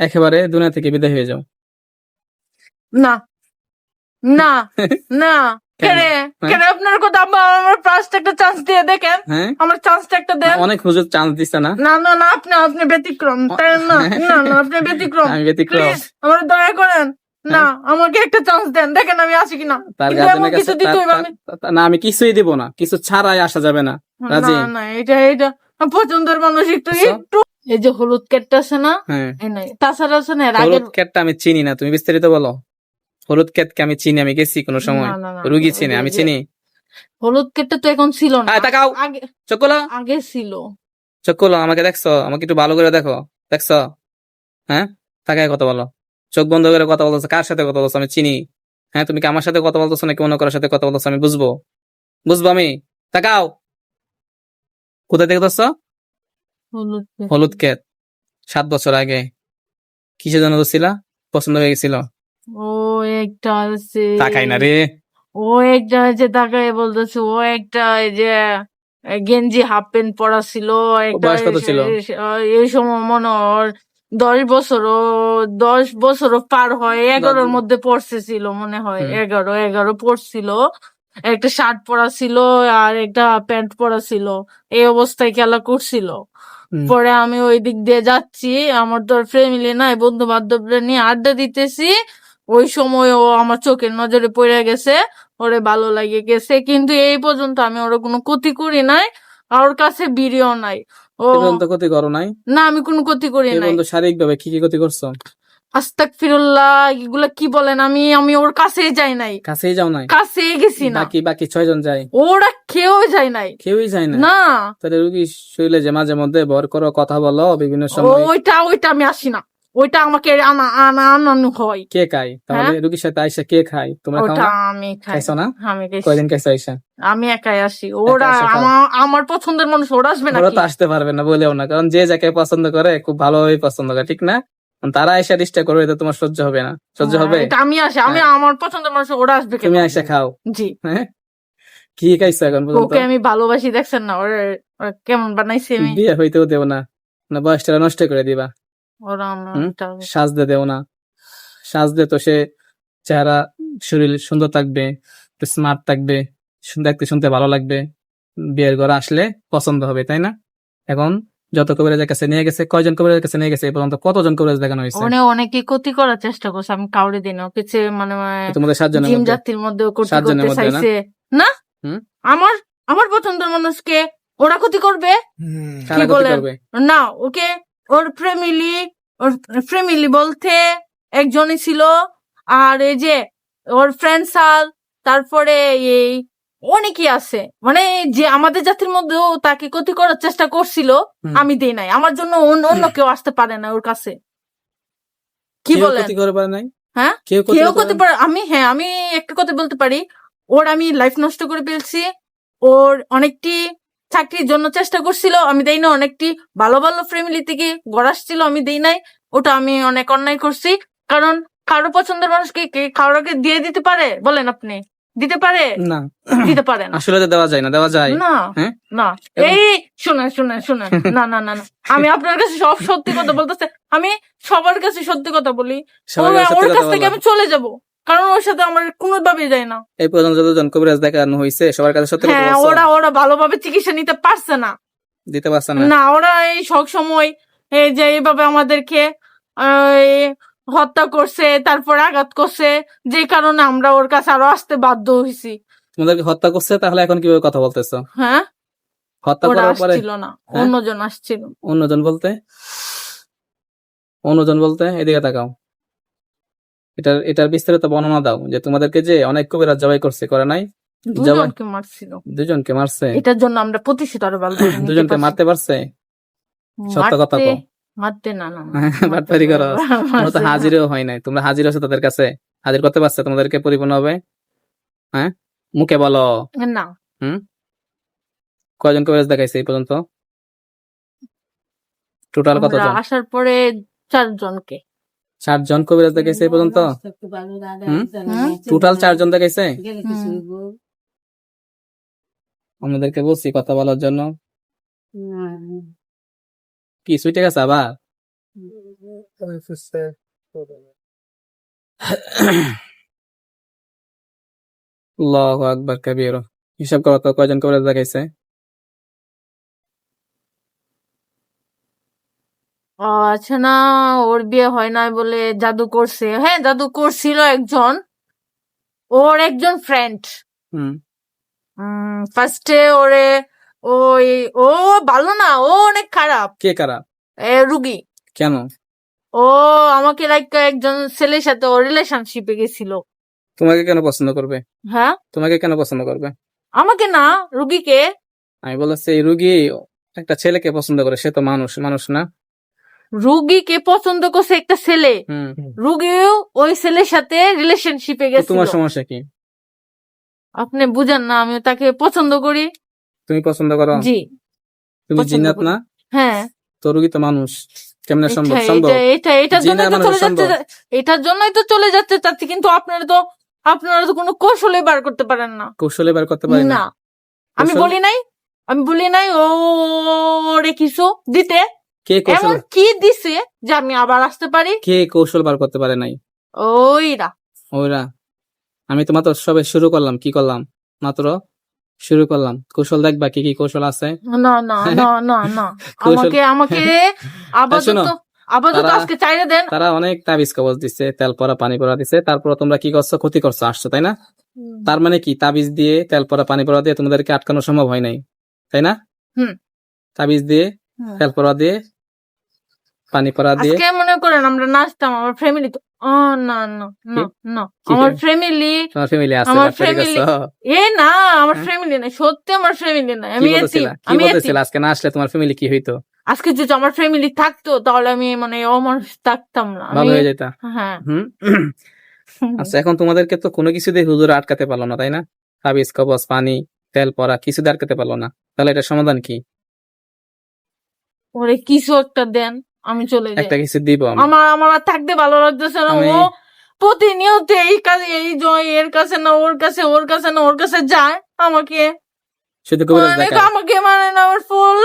একেবারে দুনিয়া থেকে বিদায় হয়ে যাও। না। না। না। হ্যাঁ? আপনার কথা? আমার ফার্স্ট একটা চান্স দিয়ে দেখেন। হ্যাঁ? আমার চান্সটা একটা দেন। অনেক হুজুর চান্স দিচ্ছে না। না না না আপনি আপনি ব্যতিক্রম। তাই না? না না আপনি ব্যতিক্রম। আমি ব্যতিক্রম। আমার দয়া করেন। না আমাকে একটা চান্স দেন। দেখেন আমি আসি কিনা। তার গার্জেনের কিছু না আমি কিছুই দিব না। কিছু ছাড়াই আসা যাবে না। রাজি? না না এটা এটা পছন্দের মানুষ একটু। একটু এই যে হলুদ কেটটা আছে না হ্যাঁ। তাছাড়া আছে না হলুদ ক্যাটটা আমি চিনি না তুমি বিস্তারিত বলো। হলুদ ক্যাটকে আমি চিনি আমি গেছি কোনো সময়। রুগী চিনি আমি চিনি। হলুদ কেটটা তো এখন ছিল না। তাকাও। আগে চোখ খোলো আগে ছিল। চোখ খোলো আমাকে দেখছ? আমাকে একটু ভালো করে দেখো। দেখছ? হ্যাঁ? তাকায় কথা বলো। চোখ বন্ধ করে কথা বলতেছো কার সাথে কথা বলছো আমি চিনি। হ্যাঁ তুমি কি আমার সাথে কথা বলতেছো নাকি অন্য কারোর সাথে কথা বলতেছো? আমি বুঝব। বুঝব আমি? তাকাও। কোথায় থেকে ধরছো হলুদ। ক্ষেত সাত বছর আগে কিসের জন্য ধরছিলা পছন্দ হয়ে গেছিল ও একটা আছে তাকাই না রে ও একটা হচ্ছে তাকাই বলতেছে ও একটা যে গেঞ্জি হাফ প্যান্ট পরা ছিল একটা এই- সময় মনে হয় দশ বছরও দশ বছরও পার হয় এগারোর মধ্যে পড়ছে ছিল মনে হয় এগারো এগারো পড়ছিল একটা শার্ট পরা ছিল আর একটা প্যান্ট পরা ছিল এই অবস্থায় খেলা করছিল। পরে আমি ওই দিক দিয়ে যাচ্ছি আমার তো ফ্যামিলি নাই বন্ধু বান্ধবরা নিয়ে আড্ডা দিতেছি। ওই সময় ও আমার চোখের নজরে পড়ে গেছে ওরে ভালো লাগে গেছে। কিন্তু এই পর্যন্ত আমি ওর কোনো ক্ষতি করি নাই আর ওর কাছে বিড়িও নাই। ও ক্ষতি করো নাই? না আমি কোনো ক্ষতি করি নাই। শারীরিক ভাবে কি কি ক্ষতি করছ? আস্তাক ফিরুল্লাহ এগুলা কি বলেন? আমি আমি ওর কাছেই যাই নাই। কাছেই যাও নাই? কাছেই গেছি না। বাকি বাকি যায়। ওরা কেউ যায় নাই। কেউই যায় না না। তাহলে রুগী যে মাঝে মধ্যে ভর করো কথা বলো বিভিন্ন সময় ওইটা ওইটা আমি আসি না। ওইটা আমাকে আনা আনা আনানো হয়। কে খায়? তাহলে রুগীর সাথে আইসা কে খায়? তোমরা খাও হ্যাঁ? ওটা আমি খাই। খাইছো না? আমি। কয়দিন খাইছো আইসা? আমি একাই আসি। ওরা আমার আমার পছন্দের মানুষ ওরা আসবে না ওরা তো আসতে পারবে না বলেও না। কারণ যে যাকে পছন্দ করে খুব ভালোভাবে পছন্দ করে ঠিক না? তারা এসে ডিস্টার্ব করবে তো তোমার সহ্য হবে না। সহ্য হ্যাঁ, হবে? এটা আমি আসি আমি হ্যাঁ। আমার পছন্দের মানুষ ওরা আসবে তুমি এসে খাও। জি। হ্যাঁ? কি খাইছো এখন ওকে আমি ভালোবাসি দেখছেন না? ওরা কেমন বানাইছে আমি? বিয়ে হইতেও দেও না। না বয়সটা নষ্ট করে দিবা। ওরা সাজতে দেও না। সাজতে তো সে চেহারা শরীর সুন্দর থাকবে স্মার্ট থাকবে দেখতে শুনতে ভালো লাগবে। বিয়ের ঘরে আসলে পছন্দ হবে তাই না? এখন যত কবিরাজের কাছে নিয়ে গেছে কয়জন কবিরাজের কাছে নিয়ে গেছে এই পর্যন্ত কতজন কবিরাজ দেখানো হয়েছে? ওনে অনেকে ক্ষতি করার চেষ্টা করছে আমি কাউরে দিন চেয়ে মানে তোমাদের সাতজনের মধ্যে? জাতির মধ্যে করতে মধ্যে না? চাইছে। না? আমার আমার পছন্দের মানুষকে ওরা ক্ষতি করবে? বলেন? করবে? না ওকে ওর ফ্যামিলি ওর ফ্যামিলি বলতে একজনই ছিল। আর এই যে ওর ফ্রেন্ড সাল তারপরে এই অনেকেই আছে। মানে যে আমাদের জাতির মধ্যেও তাকে ক্ষতি করার চেষ্টা করছিল আমি দেই নাই। আমার জন্য অন্য- কেউ আসতে পারে না ওর কাছে। কি নাই? হ্যাঁ? কেউ করতে পারে আমি হ্যাঁ আমি একটা কথা বলতে পারি। ওর আমি লাইফ নষ্ট করে ফেলছি। ওর অনেকটি চাকরির জন্য চেষ্টা করছিল আমি দেই না। অনেকটি ভালো ভালো ফ্যামিলি থেকে গড়াসছিল আমি দেই নাই। ওটা আমি অনেক অন্যায় করছি। কারণ কারও পছন্দের মানুষকে কে কারোকে দিয়ে দিতে পারে বলেন আপনি। দিতে পারে? না। দিতে পারে না। আসলে তো দেওয়া যায় না দেওয়া যায়। না হ্যাঁ? না। এই শুনেন শুনেন শুনেন। না না না না। আমি আপনার কাছে সব সত্যি কথা বলতেছে। আমি সবার কাছে সত্যি কথা বলি। ওর কাছে থেকে আমি চলে যাব। কারণ ওর সাথে আমার কোনোভাবে যায় না। এই পর্যন্ত যতজন কবিরাজ দেখানো হয়েছে সবার কাছে সত্যি কথা হ্যাঁ ওরা ওরা ভালোভাবে চিকিৎসা নিতে পারছে না। দিতে পারছে না। না ওরা এই সব সময় এই যে এইভাবে আমাদেরকে হত্যা করছে তারপর আঘাত করছে যে কারণে আমরা ওর কাছে আরও আসতে বাধ্য হয়েছি তোমাদেরকে হত্যা করছে তাহলে এখন কীভাবে কথা বলতেছো? হ্যাঁ? হত্যা করার পরে আসছিল না। হ্যাঁ? অন্যজন আসছিল। অন্যজন বলতে? অন্যজন বলতে এদিকে তাকাও। এটার এটার বিস্তারিত বর্ণনা দাও যে তোমাদেরকে যে অনেক কবিরাজ জবাই করছে করে নাই? দুজনকে মারছিল। দুজনকে মারছে? এটার জন্য আমরা প্রতিশোধ আরও ভালো দুজনকে মারতে পারছে? সত্য কথা কও। মারতে না না না, বাটপারি করো। তোমরা তো হাজিরও হয় নাই। তোমরা হাজির আছো তাদের কাছে। হাজির করতে পারছে? তোমাদেরকে পরিপূর্ণ হবে? হ্যাঁ? মুখে বলো। না। কয়জন কবিরাজ দেখাইছে এই পর্যন্ত? টোটাল কতজন? আসার পরে চারজনকে। চারজন কবিরাজ দেখাইছে এই পর্যন্ত? হুম? হুম? টোটাল চারজন দেখাইছে? আমাদেরকে বলছি কথা বলার জন্য। কি সুইটে গেছে আবার আল্লাহু আকবার কাবীর। হিসাব করো তো কয়জন কবরে দেখাইছে? আচ্ছা না ওর বিয়ে হয় নাই বলে জাদু করছে। হ্যাঁ জাদু করছিল একজন। ওর একজন ফ্রেন্ড হুম। ফার্স্টে ওরে ওই ও ভালো না ও অনেক খারাপ। কে খারাপ? এ রুগী। কেন? ও আমাকে লাইক একজন ছেলের সাথে ও রিলেশনশিপে গেছিল। তোমাকে কেন পছন্দ করবে? হ্যাঁ? তোমাকে কেন পছন্দ করবে? আমাকে না রুগীকে। আমি বলেছি এই রুগী একটা ছেলেকে পছন্দ করে সে তো মানুষ মানুষ না। রুগীকে পছন্দ করছে একটা ছেলে। হুম। রুগীও ওই ছেলের সাথে রিলেশনশিপে তো গেছিল। তোমার সমস্যা কি? আপনি বুঝেন না আমি তাকে পছন্দ করি। তুমি পছন্দ করো? জি। তুমি পছন্দ করি। না? হ্যাঁ। তো রুগী তো মানুষ? কেমনে সম্ভব সম্ভব? এটা এটা এটার জিন জন্যই আর তো চলে যাচ্ছে সম্ভব। এটার জন্যই তো চলে যাচ্ছে চাচ্ছি কিন্তু আপনারা তো আপনারা তো কোনো কৌশলে বার করতে পারেন না। কৌশলে বার করতে পারি না? না। আমি কৌশল? বলি নাই? আমি বলি নাই ও রে কিছু দিতে। কে কৌশল? কি দিছে যে আমি আবার আসতে পারি? কে কৌশল বার করতে পারে নাই? ওইরা। ওরা আমি তো মাত্র সবে শুরু করলাম কি করলাম? মাত্র শুরু করলাম। কৌশল দেখবা কি কি কৌশল আছে। না না না না না। আমাকে আমাকে আপাতত আপাতত তারা- আজকে চাইলে দেন। তারা অনেক তাবিজ কবজ দিচ্ছে তেল পরা পানি পরা দিচ্ছে তারপর তোমরা কি করছ? ক্ষতি করছ আসছো তাই না? তার মানে কি? তাবিজ দিয়ে তেল পরা পানি পরা দিয়ে তোমাদেরকে আটকানো সম্ভব হয় নাই তাই না? তাবিজ দিয়ে তেল পরা দিয়ে পানি পরা দিয়ে আজকে মনে করেন আমরা নাচতাম আমার ফ্যামিলি তো ও না না না না। আমার ফ্যামিলি তোমার ফ্যামিলি আছে আমার বাচ্চারি এ না আমার? ফ্যামিলি সত্যি আমার ফ্যামিলি আমি আমি আজকে না আসলে তোমার ফ্যামিলি কি হইতো? আজকে যদি আমার ফ্যামিলি থাকতো তাহলে আমি মানে অমানুষ থাকতাম না। ভালো হয়ে যেতা। হ্যাঁ। আচ্ছা এখন তোমাদেরকে তো কোনো কিছু দিয়ে হুজুর আটকাতে পারল না তাই না? তাবিজ কবজ পানি তেল পরা কিছু দিয়ে আটকাতে পারল না। তাহলে এটা সমাধান কি? ওরে কিছু একটা দেন। আমি চলে যাই। একটা কিছু দিব আমার আমার আর থাকতে ভালো লাগতেছে না ও প্রতিনিয়ত এই কাজে এই জয় এর কাছে না ওর কাছে ওর কাছে না ওর কাছে যায় আমাকে। শুধু মানে আমাকে মানে না আমার ফুল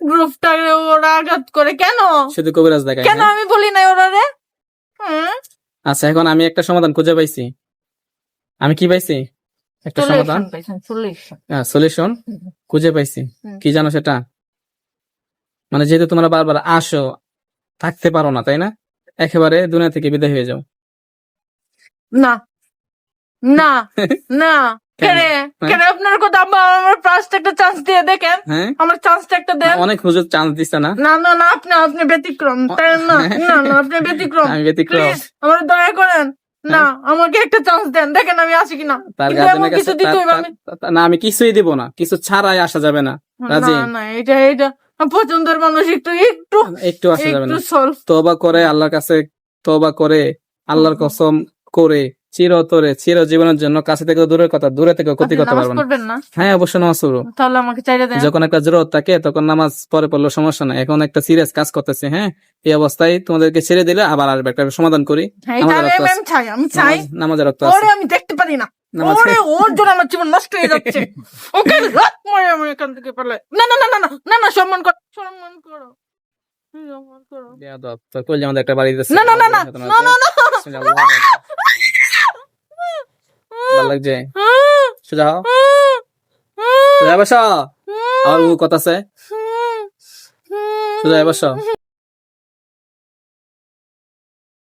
গ্রুপটাকে ওরা আঘাত করে। কেন? শুধু কবিরাজ দেখায় কেন হ্যাঁ? আমি বলি নাই ওরা রে? আচ্ছা এখন আমি একটা সমাধান খুঁজে পাইছি। আমি কি পাইছি? একটা সমাধান। সলিউশন সলিউশন খুঁজে পাইছি। কি জানো সেটা? মানে যেহেতু তোমরা বারবার আসো থাকতে পারো না তাই না? একেবারে দুনিয়া থেকে বিদায় হয়ে যাও। না। না। না। কেরে কেরে আপনার কথা আব্বা আমার ফার্স্ট একটা চান্স দিয়ে দেখেন। হ্যাঁ? আমার চান্সটা একটা দেন। অনেক হুজুর চান্স দিচ্ছে না। না না না আপনি আপনি ব্যতিক্রম তাই না? না না আপনি ব্যতিক্রম। আমি ব্যতিক্রম। আমার দয়া করেন। না আমাকে একটা চান্স দেন। দেখেন আমি আসি কিনা। তার গার্জেনের কাছে না আমি কিছুই দিব না। কিছু ছাড়াই আসা যাবে না। রাজি? না এটা এটা পছন্দের মানুষ একটু একটু একটু আসা যাবে না। তবা করে আল্লাহর কাছে তবা করে আল্লাহর কসম করে চিরতরে চির জীবনের জন্য কাছে থেকে দূরের কথা দূরে থেকে ক্ষতি করতে নামাজ পারব না। হ্যাঁ অবশ্যই নামাজ পড়ব। তাহলে আমাকে চাইলে দেন। যখন একটা জরুরত থাকে তখন নামাজ পরে পড়লে সমস্যা নাই। এখন একটা সিরিয়াস কাজ করতেছে হ্যাঁ এই অবস্থায় তোমাদেরকে ছেড়ে দিলে আবার আসবে একটা সমাধান করি। হ্যাঁ, নামাজের রক্ত আমি দেখতে পারি না। ওরে ওর জন্য আমার জীবন নষ্ট হয়ে যাচ্ছে ওকে রাত মরে আমি এখান থেকে পারলে না না না না না না সম্মান করো সম্মান করো আর কথা আছে বসো